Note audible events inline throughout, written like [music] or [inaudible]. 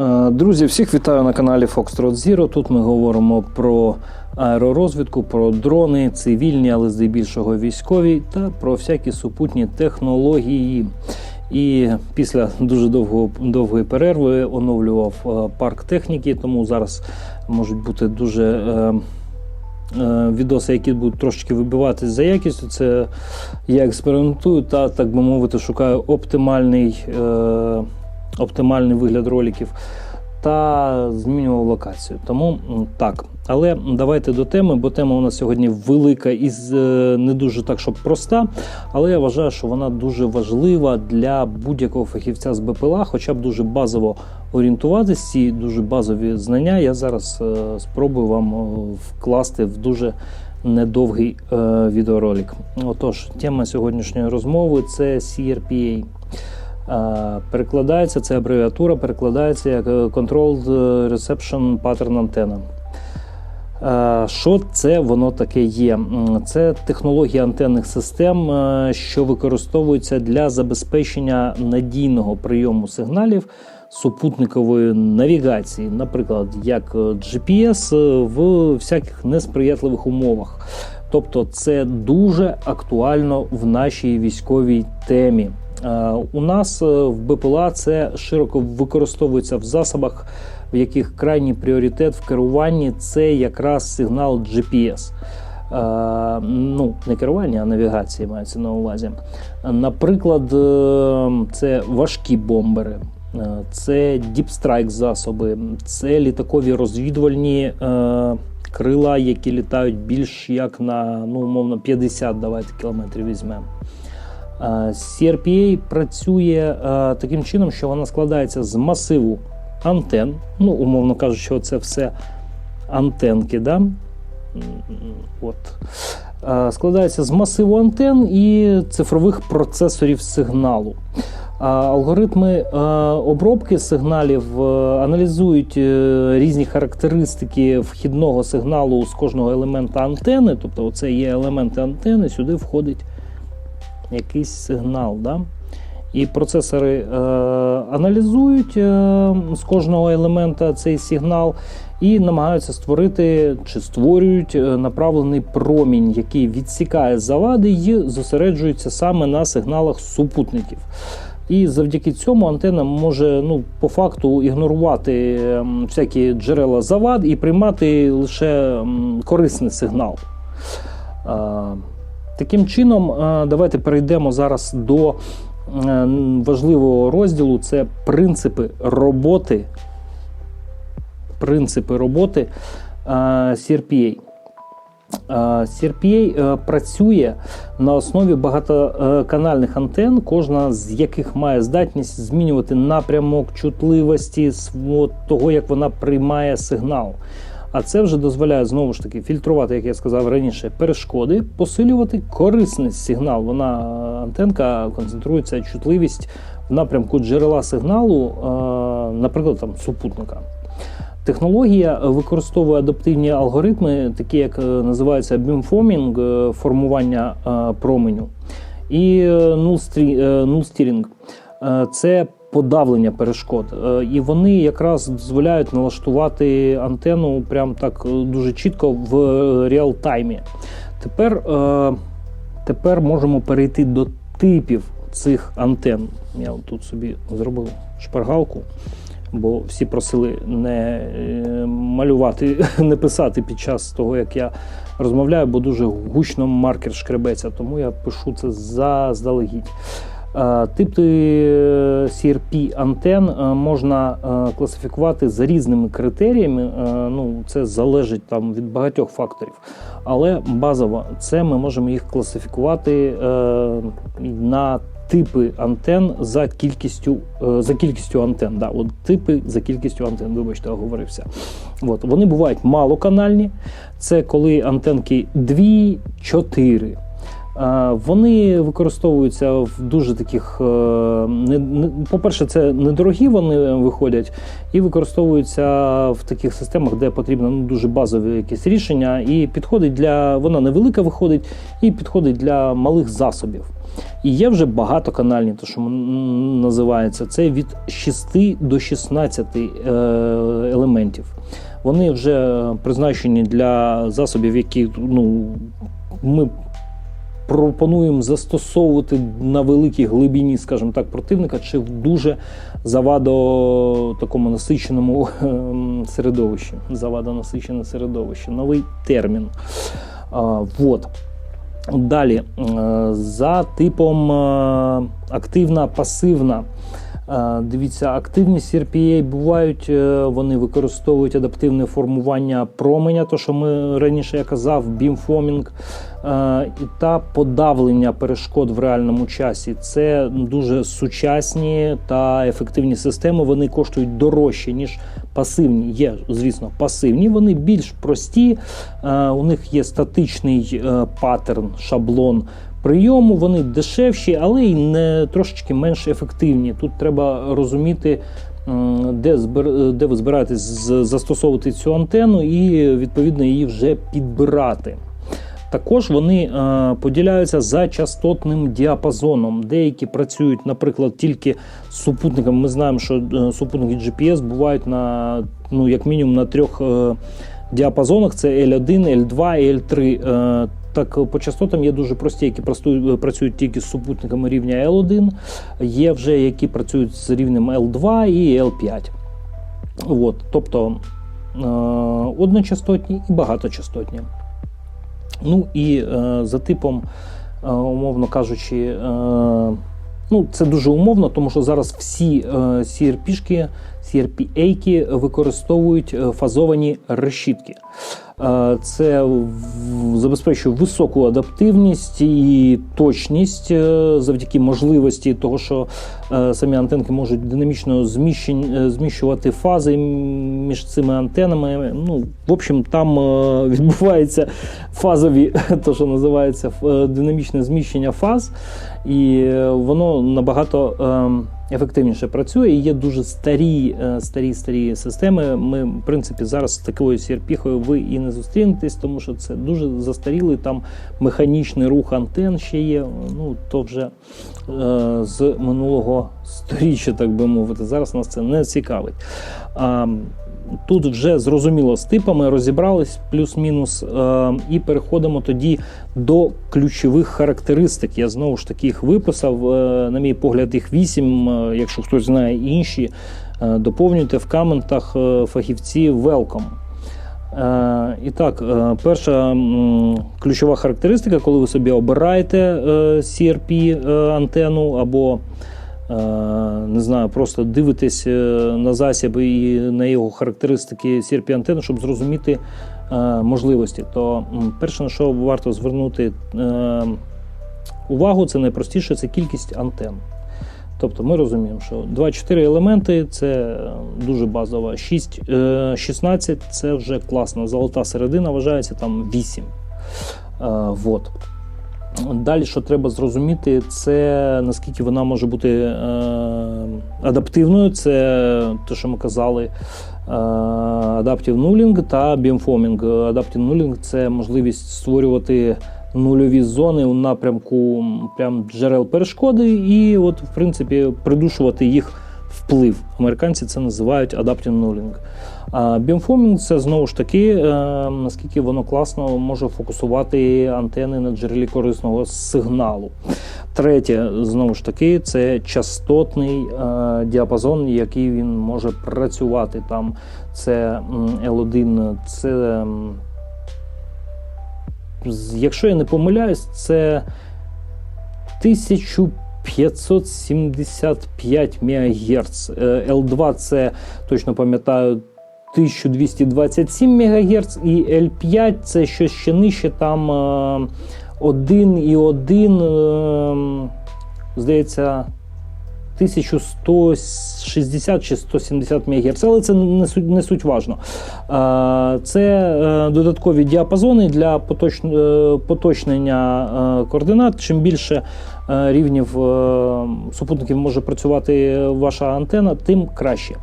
Е, Друзі, всіх вітаю на каналі Foxtrot Zero. Тут ми говоримо про аеророзвідку, про дрони, цивільні, але здебільшого військові, та про всякі супутні технології. І після дуже довго, довгої перерви оновлював е, парк техніки, тому зараз можуть бути дуже. е, е, Відоси, які будуть трошечки вибиватись за якістю, це я експериментую та, так би мовити, шукаю оптимальний, е, оптимальний вигляд роликів та змінював локацію. Тому так. Але давайте до теми, бо тема у нас сьогодні велика і е, не дуже так, щоб проста. Але я вважаю, що вона дуже важлива для будь-якого фахівця з БПЛА, хоча б дуже базово орієнтуватись. Ці дуже базові знання я зараз е, спробую вам е, вкласти в дуже недовгий відеоролик. Отож, тема сьогоднішньої розмови це CRPA. Е, Перекладається, це абревіатура, перекладається як е, Controlled Reception Pattern Antenna. Е, Що це воно таке є? Це технологія антенних систем, е, що використовується для забезпечення надійного прийому сигналів супутникової навігації, наприклад, як е, GPS в всяких несприятливих умовах. Тобто, це дуже актуально в нашій військовій темі. Е, У нас е, в БПЛА це широко використовується в засобах, в яких крайній пріоритет в керуванні це якраз сигнал GPS. Е, Ну, не керування, а навігації мається на увазі. Наприклад, це важкі бомбери, це діпстрайк засоби, це літакові розвідувальні крила, які літають більш як на ну, умовно 50 давайте кілометрів візьмемо. Е, CRPA працює е, таким чином, що вона складається з масиву антен. Ну, умовно кажучи, це все антенки. Да? От. Е, Складається з масиву антен і цифрових процесорів сигналу. Алгоритми обробки сигналів аналізують різні характеристики вхідного сигналу з кожного елемента антени. Тобто, це є елементи антени, сюди входить якийсь сигнал. Да? І процесори е, аналізують е, з кожного елемента цей сигнал і намагаються створити чи створюють е, направлений промінь, який відсікає завади і зосереджується саме на сигналах супутників. І завдяки цьому антена може ну, по факту ігнорувати ем, всякі джерела завад і приймати лише корисний сигнал. Таким чином, е, давайте перейдемо зараз до е, важливого розділу: це принципи роботи. Принципи роботи CRPA. Е, CRPA працює на основі багатоканальних антен, кожна з яких має здатність змінювати напрямок чутливості того, як вона приймає сигнал. А це вже дозволяє знову ж таки фільтрувати, як я сказав раніше, перешкоди, посилювати корисний сигнал. Вона е, антенка концентрується чутливість в напрямку джерела сигналу, е, наприклад, там супутника. Технологія використовує адаптивні алгоритми, такі як е, beamforming, е, формування променю, і. Е, Це подавлення перешкод. Е, І вони якраз дозволяють налаштувати антенну прям так е, дуже чітко в реал-таймі. Тепер, е, тепер можемо перейти до типів цих антен. Я тут собі зробив шпаргалку бо всі просили не е, малювати, [laughs] не писати під час того, як я розмовляю, бо дуже гучно маркер шкребеться, тому я пишу це заздалегідь. Е, Типи CRP антен е, можна е, класифікувати за різними критеріями. Е, Ну, це залежить там від багатьох факторів. Але базово це ми можемо їх класифікувати е, на типи антен за кількістю, е, за кількістю антен. Да, от типи за кількістю антен, вибачте, оговорився. От, вони бувають малоканальні. Це коли антенки 2-4. Е, Вони використовуються в дуже таких. е, По-перше, це недорогі вони виходять, і використовуються в таких системах, де потрібно ну, дуже базові якісь рішення. І підходить для вона невелика виходить і підходить для малих засобів. І є вже багатоканальні, то що називається, це від 6 до 16 е, елементів. Вони вже призначені для засобів, які ну, ми пропонуємо застосовувати на великій глибині, скажімо так, противника, чи в дуже завадо такому насиченому [laughs] ем, середовищі. Завадонасичене середовище. Новий термін. А, вот. Далі, е, за типом е, активна, пасивна. Е, Дивіться, активні CRPA бувають, вони використовують адаптивне формування променя, то що ми раніше я казав, бімфомінг та подавлення перешкод в реальному часі. Це дуже сучасні та ефективні системи. Вони коштують дорожче, ніж пасивні. Є, звісно, пасивні. Вони більш прості. Е, У них є статичний е, паттерн, шаблон прийому. Вони дешевші, але й не трошечки менш ефективні. Тут треба розуміти. Де, збир... де ви збираєтесь застосовувати цю антенну і відповідно її вже підбирати. Також вони е, поділяються за частотним діапазоном. Деякі працюють, наприклад, тільки з супутниками. Ми знаємо, що е, супутники GPS бувають на ну, як мінімум на трьох е, діапазонах: це L1, L2 і L3. Е, так, по частотам є дуже прості, які працюють тільки з супутниками рівня L1, є вже які працюють з рівнем L2 і L5. От, тобто одночастотні і багаточастотні. Ну і е, за типом, е, умовно кажучи, е, ну це дуже умовно, тому що зараз всі е, CRP-шки, CRP-ейки використовують е, фазовані решітки. Е, Це забезпечує високу адаптивність і точність е, завдяки можливості того, що е, самі антенки можуть динамічно зміщувати фази між цими антенами. Ну, в общем, там відбувається фазові, [laughs] то що називається динамічне зміщення фаз, і воно набагато ем, ефективніше працює. Є дуже старі, е, старі, старі системи. Ми, в принципі, зараз з такою CRP-хою ви і не зустрінетесь, тому що це дуже застарілий там механічний рух антен ще є. Ну то вже е, з минулого сторіччя, так би мовити. Зараз нас це не цікавить. Тут вже зрозуміло з типами, розібрались плюс-мінус, е, і переходимо тоді до ключових характеристик. Я знову ж таки їх виписав. е, на мій погляд, їх вісім. Е, Якщо хтось знає інші, доповнюйте в коментах фахівці welcome. І так, перша ключова характеристика, коли ви собі обираєте CRP антенну або не знаю, просто дивитесь е, на засіб і на його характеристики CRP антенни, щоб зрозуміти е, можливості. То перше, на що варто звернути е, увагу, це найпростіше це кількість антенн. Тобто ми розуміємо, що 2-4 елементи це е, дуже базово. 6, е, 16 це вже класно. Золота середина вважається там 8. Е, вот. Далі, що треба зрозуміти, це наскільки вона може бути е, адаптивною. Це те, що ми казали, е, Adaptive Nulling та Beamforming. Adaptive Nulling – це можливість створювати нульові зони у напрямку прям джерел перешкоди, і, от, в принципі, придушувати їх вплив. Американці це називають Adaptive Nulling. А Beamforming – це знову ж таки, е, наскільки воно класно може фокусувати антени на джерелі корисного сигналу. Третє, знову ж таки, це частотний е, діапазон, який він може працювати. Там це L1, це, якщо я не помиляюсь, це 1575 МГц. Е, L2 це точно пам'ятаю. 1227 МГц і L5 це щось ще нижче, там е, 1,1, е, здається, 1160 чи 170 МГц, але це не суть, важно. Е, Це е, додаткові діапазони для е, поточнення е, координат. Чим більше е, рівнів е, супутників може працювати ваша антена, тим краще.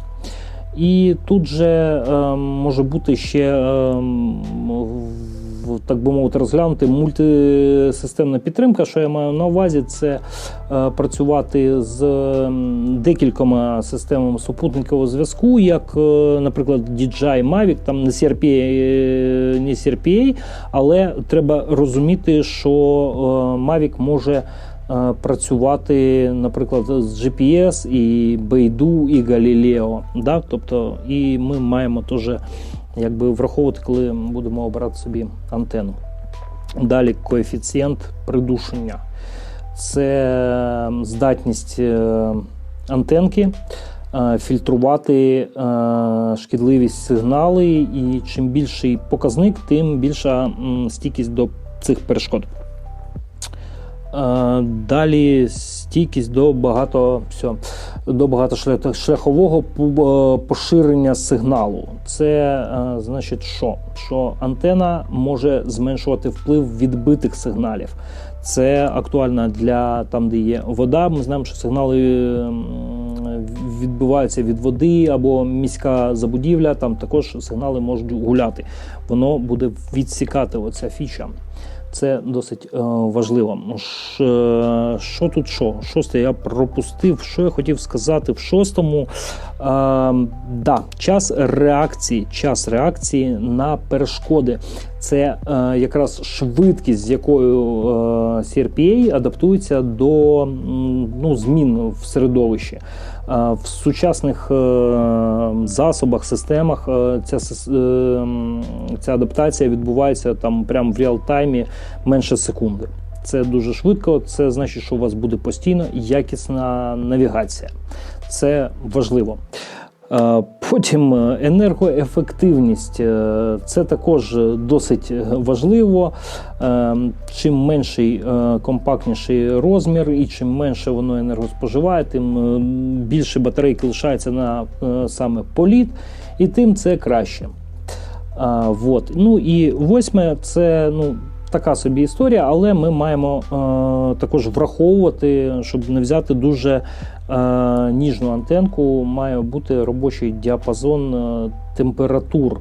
І тут же е, може бути ще е, так би мовити, розглянути мультисистемна підтримка. Що я маю на увазі, це е, працювати з декількома системами супутникового зв'язку, як, е, наприклад, DJI Mavic, там не CRPA, е, не CRPA, але треба розуміти, що е, Mavic може. Е, Працювати, наприклад, з GPS і Beidou, і Galileo. Да? Тобто, і ми маємо теж якби враховувати, коли будемо обирати собі антенну. Далі коефіцієнт придушення. Це здатність е, антенки е, фільтрувати шкідливість сигнали, і чим більший показник, тим більша стійкість до цих перешкод. Е, Далі стійкість до багато всього, до багатошляхового е, поширення сигналу. Це е, значить, що? Що антена може зменшувати вплив відбитих сигналів. Це актуально для там, де є вода. Ми знаємо, що сигнали відбиваються від води або міська забудівля. Там також сигнали можуть гуляти. Воно буде відсікати оця фіча. Це досить е, важливо. Ш, е, що тут що? Шосте я пропустив. Що я хотів сказати в шостому? Е, да, час реакції, час реакції на перешкоди. Це е, якраз швидкість, з якою е, CRPA адаптується до ну, змін в середовищі. Е, В сучасних е, засобах, системах е, ця, е, ця адаптація відбувається там прямо в реал-таймі менше секунди. Це дуже швидко. Це значить, що у вас буде постійно якісна навігація. Це важливо. Потім е, енергоефективність Е, це також досить важливо. Е, Чим менший компактніший розмір, і чим менше воно енергоспоживає, тим більше батарейки лишається на саме політ, і тим це краще. Вот. Ну і восьме це ну, така собі історія, але ми маємо е, також враховувати, щоб не взяти дуже е, ніжну антенку, має бути робочий діапазон е, температур.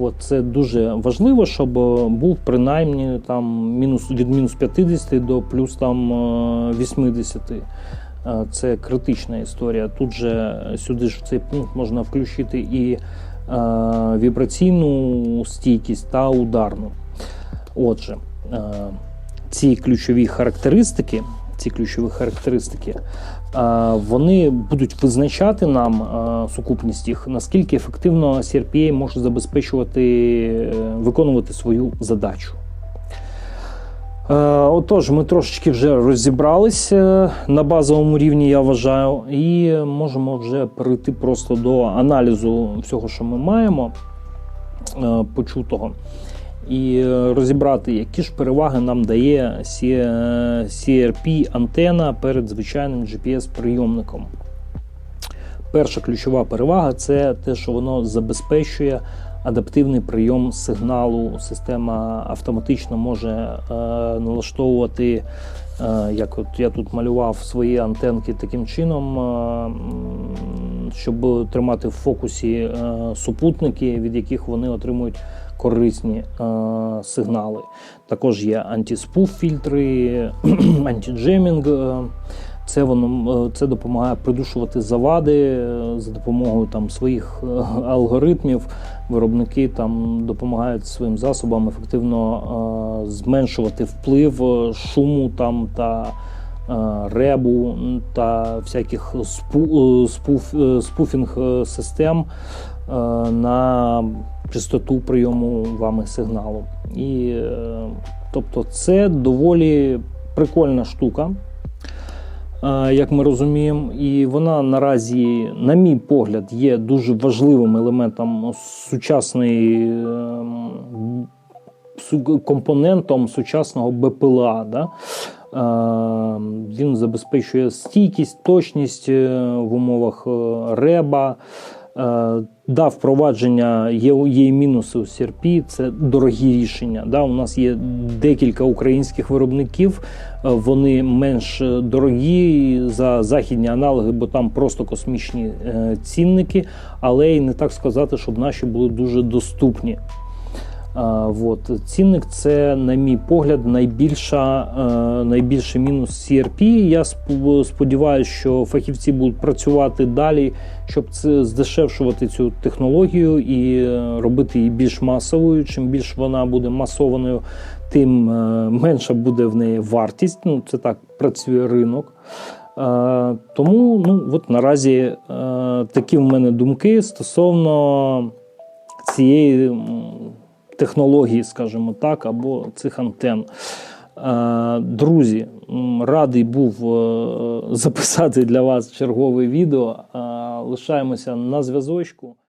От, це дуже важливо, щоб е, був принаймні там мінус від мінус 50 до плюс там е, 80. Е, Це критична історія. Тут же е, сюди ж в цей пункт можна включити і е, вібраційну стійкість та ударну. Отже, е, ці ключові характеристики, ці ключові характеристики, е, вони будуть визначати нам е, сукупність їх, наскільки ефективно CRPA може забезпечувати виконувати свою задачу. Отож, ми трошечки вже розібралися на базовому рівні, я вважаю, і можемо вже перейти просто до аналізу всього, що ми маємо почутого, і е, розібрати, які ж переваги нам дає CRP антена перед звичайним GPS-прийомником. Перша ключова перевага це те, що воно забезпечує адаптивний прийом сигналу. Система автоматично може е, налаштовувати, е, як от я тут малював свої антенки таким чином, е, щоб тримати в фокусі е, супутники, від яких вони отримують корисні е, сигнали. Також є антиспуф фільтри, [clears throat] антиджемінг. е, це воно е, це допомагає придушувати завади е, за допомогою там своїх алгоритмів. Виробники там допомагають своїм засобам ефективно е, зменшувати вплив шуму там та ребу та всяких спу, спуф, спуфінг систем на частоту прийому вами сигналу. І е, тобто це доволі прикольна штука е, як ми розуміємо, і вона наразі, на мій погляд, є дуже важливим елементом сучасної ем, компонентом сучасного БПЛА. Да? Е, Він забезпечує стійкість, точність в умовах реба. Е, Да, впровадження є, є мінуси у Сірпі. це дорогі рішення. Да, у нас є декілька українських виробників, е, вони менш дорогі за західні аналоги, бо там просто космічні е, цінники, але й не так сказати, щоб наші були дуже доступні. А, вот. Цінник це, на мій погляд, найбільша, е, найбільший мінус CRP. Я сподіваюся, що фахівці будуть працювати далі, щоб здешевшувати цю технологію і е, робити її більш масовою. Чим більш вона буде масованою, тим е, менша буде в неї вартість. Ну, це так працює ринок. Е, Тому ну, от наразі е, такі в мене думки стосовно цієї м, технології, скажімо так, або цих антен. Е, Друзі, радий був е, записати для вас чергове відео. Е, Лишаємося на зв'язочку.